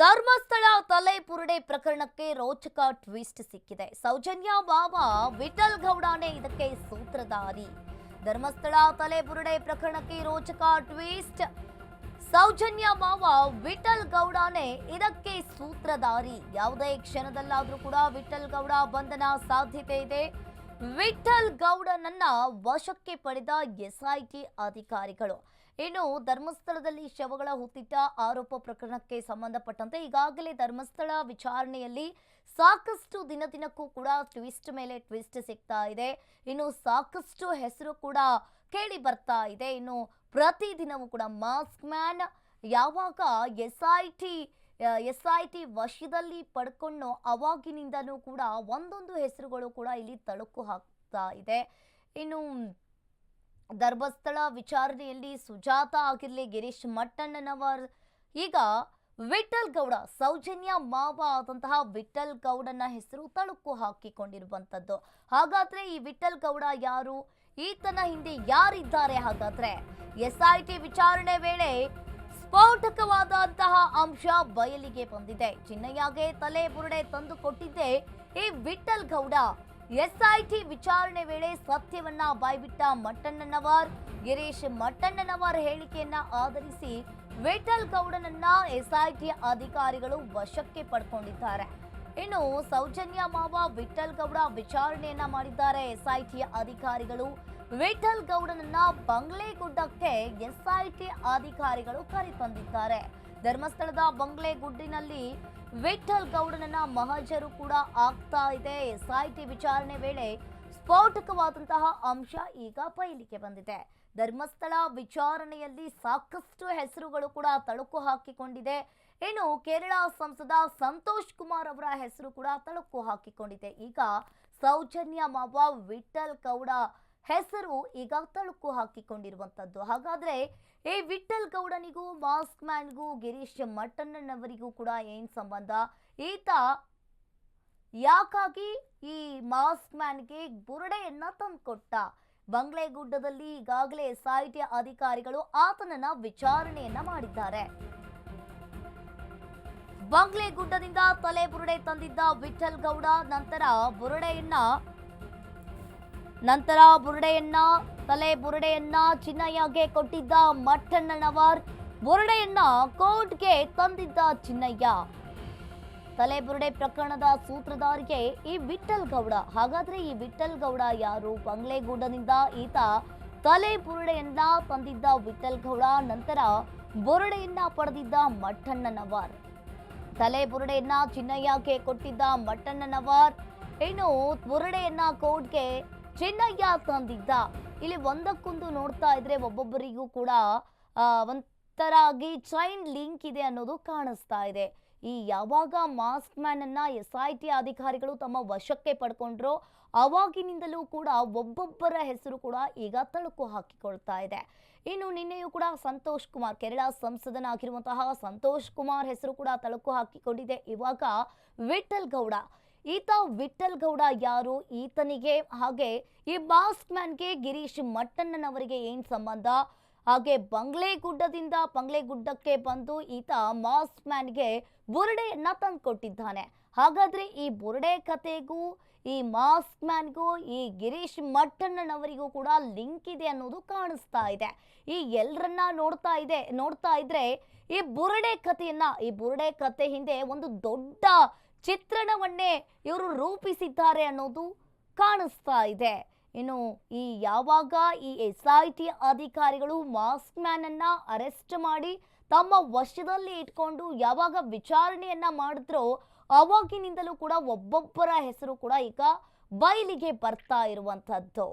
ಧರ್ಮಸ್ಥಳ ತಲೆ ಪುರುಡೆ ಪ್ರಕರಣಕ್ಕೆ ರೋಚಕ ಟ್ವಿಸ್ಟ್ ಸಿಕ್ಕಿದೆ. ಸೌಜನ್ಯ ಮಾವ ವಿಠಲ್ ಗೌಡಾನೆ ಇದಕ್ಕೆ ಸೂತ್ರಧಾರಿ. ಧರ್ಮಸ್ಥಳ ತಲೆ ಪುರುಡೆ ಪ್ರಕರಣಕ್ಕೆ ರೋಚಕ ಟ್ವಿಸ್ಟ್. ಸೌಜನ್ಯ ಮಾವ ವಿಠಲ್ ಗೌಡಾನೆ ಇದಕ್ಕೆ ಸೂತ್ರಧಾರಿ. ಯಾವುದೇ ಕ್ಷಣದಲ್ಲಾದರೂ ಕೂಡ ವಿಠಲ್ ಗೌಡ ಬಂಧನ ಸಾಧ್ಯತೆ ಇದೆ. ವಿಠಲ್ ಗೌಡನನ್ನ ವಶಕ್ಕೆ ಪಡೆದ ಎಸ್ಐಟಿ ಅಧಿಕಾರಿಗಳು. ಇನ್ನು ಧರ್ಮಸ್ಥಳದಲ್ಲಿ ಶವಗಳ ಹುತ್ತಿದ್ದ ಆರೋಪ ಪ್ರಕರಣಕ್ಕೆ ಸಂಬಂಧಪಟ್ಟಂತೆ ಈಗಾಗಲೇ ಧರ್ಮಸ್ಥಳ ವಿಚಾರಣೆಯಲ್ಲಿ ಸಾಕಷ್ಟು ದಿನ ದಿನಕ್ಕೂ ಕೂಡ ಟ್ವಿಸ್ಟ್ ಮೇಲೆ ಟ್ವಿಸ್ಟ್ ಸಿಗ್ತಾ ಇದೆ. ಇನ್ನು ಸಾಕಷ್ಟು ಹೆಸರು ಕೂಡ ಕೇಳಿ ಬರ್ತಾ ಇದೆ. ಇನ್ನು ಪ್ರತಿದಿನವೂ ಕೂಡ ಮಾಸ್ಕ್ ಮ್ಯಾನ್ ಯಾವಾಗ S I T, S I T ವಶದಲ್ಲಿ ಪಡ್ಕೊಂಡು ಅವಾಗಿನಿಂದನೂ ಕೂಡ ಒಂದೊಂದು ಹೆಸರುಗಳು ಕೂಡ ಇಲ್ಲಿ ತಳುಕು ಹಾಕ್ತಾ ಇದೆ. ಇನ್ನು ಧರ್ಮಸ್ಥಳ ವಿಚಾರಣೆಯಲ್ಲಿ ಸುಜಾತ ಆಗಿರಲಿ, ಗಿರೀಶ್ ಮಟ್ಟಣ್ಣನವರ್. ಈಗ ವಿಠಲ್ ಗೌಡ, ಸೌಜನ್ಯ ಮಾವ ಆದಂತಹ ವಿಠಲ್ ಗೌಡನ ಹೆಸರು ತಳುಕು ಹಾಕಿಕೊಂಡಿರುವಂತದ್ದು ಹಾಗಾದ್ರೆ ಈ ವಿಠಲ್ ಗೌಡ ಯಾರು? ಈತನ ಹಿಂದೆ ಯಾರಿದ್ದಾರೆ ಹಾಗಾದ್ರೆ? ಎಸ್ ವಿಚಾರಣೆ ವೇಳೆ ಸ್ಫೋಟಕವಾದಂತಹ ಅಂಶ ಬಯಲಿಗೆ ಬಂದಿದೆ. ಚಿನ್ನಯ್ಯಗೆ ತಲೆ ಬುರುಡೆ ತಂದು ಕೊಟ್ಟಿದ್ದೆ ಈ ವಿಠಲ್ ಗೌಡ. ಎಸ್ಐಟಿ ವಿಚಾರಣೆ ವೇಳೆ ಸತ್ಯವನ್ನ ಬಾಯ್ಬಿಟ್ಟ ಮಟ್ಟಣ್ಣನವರ್. ಗಿರೀಶ್ ಮಟ್ಟಣ್ಣನವರ್ ಹೇಳಿಕೆಯನ್ನ ಆಧರಿಸಿ ವಿಠಲ್ ಗೌಡನನ್ನ ಎಸ್ಐಟಿ ಅಧಿಕಾರಿಗಳು ವಶಕ್ಕೆ ಪಡ್ಕೊಂಡಿದ್ದಾರೆ. ಇನ್ನು ಸೌಜನ್ಯ ಮಾವ ವಿಠಲ್ ಗೌಡ ವಿಚಾರಣೆಯನ್ನ ಮಾಡಿದ್ದಾರೆ. ಎಸ್ಐಟಿ ಅಧಿಕಾರಿಗಳು ವಿಠಲ್ ಗೌಡನನ್ನ ಬಂಗ್ಲೆಗುಡ್ಡಕ್ಕೆ ಎಸ್ಐಟಿ ಅಧಿಕಾರಿಗಳು ಕರೆತಂದಿದ್ದಾರೆ. ಧರ್ಮಸ್ಥಳದ ಬಂಗ್ಲೆಗುಡ್ಡಿನಲ್ಲಿ ವಿಠಲ್ ಗೌಡನನ್ನ ಮಹಜರು ಕೂಡ ಆಗ್ತಾ ಇದೆ. ಎಸ್ಐಟಿ ವಿಚಾರಣೆ ವೇಳೆ ಸ್ಫೋಟಕವಾದಂತಹ ಅಂಶ ಈಗ ಬಯಲಿಗೆ ಬಂದಿದೆ. ಧರ್ಮಸ್ಥಳ ವಿಚಾರಣೆಯಲ್ಲಿ ಸಾಕಷ್ಟು ಹೆಸರುಗಳು ಕೂಡ ತಳುಕು ಹಾಕಿಕೊಂಡಿದೆ. ಇನ್ನು ಕೇರಳ ಸಂಸದ ಸಂತೋಷ್ ಕುಮಾರ್ ಅವರ ಹೆಸರು ಕೂಡ ತಳುಕು ಹಾಕಿಕೊಂಡಿದೆ. ಈಗ ಸೌಜನ್ಯ ಮಾವ ವಿಠಲ್ ಗೌಡ ಹೆಸರು ಈಗ ತಳುಕು ಹಾಕಿಕೊಂಡಿರುವಂತದ್ದು. ಹಾಗಾದ್ರೆ ಈ ವಿಠಲ್ ಗೌಡನಿಗೂ, ಮಾಸ್ಕ್ ಮ್ಯಾನ್ಗೂ, ಗಿರೀಶ್ ಮಟ್ಟಣ್ಣನವರಿಗೂ ಕೂಡ ಏನು ಸಂಬಂಧ? ಈತ ಯಾಕಾಗಿ ಈ ಮಾಸ್ಕ್ ಮ್ಯಾನ್ಗೆ ಬುರುಡೆಯನ್ನ ಬಂಗ್ಲೆ ಬಂಗ್ಲೆಗುಡ್ಡದಲ್ಲಿ ಈಗಾಗಲೇ ಸಾಹಿತ್ಯ ಅಧಿಕಾರಿಗಳು ಆತನನ್ನ ವಿಚಾರಣೆಯನ್ನ ಮಾಡಿದ್ದಾರೆ. ಬಂಗ್ಲೆಗುಡ್ಡದಿಂದ ತಲೆ ಬುರುಡೆ ತಂದಿದ್ದ ವಿಠಲ್ ಗೌಡ ನಂತರ ಬುರುಡೆಯನ್ನ ನಂತರ ಬುರುಡೆಯನ್ನ ತಲೆ ಬುರುಡೆಯನ್ನ ಚಿನ್ನಯ್ಯಗೆ ಕೊಟ್ಟಿದ್ದ ಮಟ್ಟಣ್ಣನವರ್ ಬುರುಡೆಯನ್ನ ಕೋರ್ಟ್ಗೆ ತಂದಿದ್ದ ಚಿನ್ನಯ್ಯ. ತಲೆ ಬುರುಡೆ ಪ್ರಕರಣದ ಸೂತ್ರಧಾರಿಗೆ ಈ ವಿಠಲ್ ಗೌಡ, ಹಾಗಾದ್ರೆ ಈ ವಿಠಲ್ ಗೌಡ ಯಾರು? ಬಂಗ್ಲೆಗೂಡನಿಂದ ಈತ ತಲೆ ಬುರುಡೆಯನ್ನ ತಂದಿದ್ದ ವಿಠಲ್ ಗೌಡ, ನಂತರ ಬುರುಡೆಯನ್ನ ಪಡೆದಿದ್ದ ಮಟ್ಟಣ್ಣನವರ್ ತಲೆ ಬುರುಡೆಯನ್ನ ಚಿನ್ನಯ್ಯಗೆ ಕೊಟ್ಟಿದ್ದ ಮಟ್ಟಣ್ಣನವರ್ ಇನ್ನು ಬುರುಡೆಯನ್ನ ಕೋರ್ಟ್ಗೆ ಚಿನ್ನಯ್ಯ ತಂದಿದ್ದ ಇಲ್ಲಿ ಒಂದಕ್ಕೊಂದು ನೋಡ್ತಾ ಇದ್ರೆ ಒಬ್ಬೊಬ್ಬರಿಗೂ ಕೂಡ ಒಂಥರಾಗಿ ಚೈನ್ ಲಿಂಕ್ ಇದೆ ಅನ್ನೋದು ಕಾಣಿಸ್ತಾ ಇದೆ. ಈ ಯಾವಾಗ ಮಾಸ್ಕ್ ಮ್ಯಾನ್ ಅನ್ನ ಎಸ್ ಐ ಟಿ ಅಧಿಕಾರಿಗಳು ತಮ್ಮ ವಶಕ್ಕೆ ಪಡ್ಕೊಂಡ್ರು, ಅವಾಗಿನಿಂದಲೂ ಕೂಡ ಒಬ್ಬೊಬ್ಬರ ಹೆಸರು ಕೂಡ ಈಗ ತಳುಕು ಹಾಕಿಕೊಳ್ತಾ ಇದೆ. ಇನ್ನು ನಿನ್ನೆಯೂ ಕೂಡ ಸಂತೋಷ್ ಕುಮಾರ್, ಕೇರಳ ಸಂಸದನಾಗಿರುವಂತಹ ಸಂತೋಷ್ ಕುಮಾರ್ ಹೆಸರು ಕೂಡ ತಳುಕು ಹಾಕಿಕೊಂಡಿದೆ. ಇವಾಗ ವಿಠಲ್ ಗೌಡ ಈತ ವಿಠಲ್ ಗೌಡ ಯಾರು? ಈತನಿಗೆ ಹಾಗೆ ಈ ಮಾಸ್ಕ್ ಮ್ಯಾನ್ಗೆ ಗಿರೀಶ್ ಮಟ್ಟಣ್ಣನವರಿಗೆ ಏನು ಸಂಬಂಧ? ಹಾಗೆ ಬಂಗ್ಲೆಗುಡ್ಡದಿಂದ ಬಂಗ್ಲೆಗುಡ್ಡಕ್ಕೆ ಬಂದು ಈತ ಮಾಸ್ಕ್ ಮ್ಯಾನ್ಗೆ ಬುರುಡೆಯನ್ನ ತಂದುಕೊಟ್ಟಿದ್ದಾನೆ. ಹಾಗಾದ್ರೆ ಈ ಬುರುಡೆ ಕತೆಗೂ ಈ ಮಾಸ್ಕ್ ಮ್ಯಾನ್ಗೂ, ಈ ಗಿರೀಶ್ ಮಟ್ಟಣ್ಣನವರಿಗೂ ಕೂಡ ಲಿಂಕ್ ಇದೆ ಅನ್ನೋದು ಕಾಣಿಸ್ತಾ ಇದೆ. ಈ ಎಲ್ಲರನ್ನ ನೋಡ್ತಾ ಇದೆ, ನೋಡ್ತಾ ಇದ್ರೆ ಈ ಬುರುಡೆ ಕಥೆಯನ್ನ, ಈ ಬುರುಡೆ ಕತೆ ಹಿಂದೆ ಒಂದು ದೊಡ್ಡ ಚಿತ್ರಣವನ್ನೇ ಇವರು ರೂಪಿಸಿದ್ದಾರೆ ಅನ್ನೋದು ಕಾಣಿಸ್ತಾ ಇದೆ. ಇನ್ನು ಈ ಯಾವಾಗ ಈ ಎಸ್ ಐ ಟಿ ಅಧಿಕಾರಿಗಳು ಮಾಸ್ಕ್ ಮ್ಯಾನ್ ಅನ್ನ ಅರೆಸ್ಟ್ ಮಾಡಿ ತಮ್ಮ ವಶದಲ್ಲಿ ಇಟ್ಕೊಂಡು ಯಾವಾಗ ವಿಚಾರಣೆಯನ್ನ ಮಾಡಿದ್ರೋ ಅವಾಗಿನಿಂದಲೂ ಕೂಡ ಒಬ್ಬೊಬ್ಬರ ಹೆಸರು ಕೂಡ ಈಗ ಬಯಲಿಗೆ ಬರ್ತಾ ಇರುವಂತದ್ದು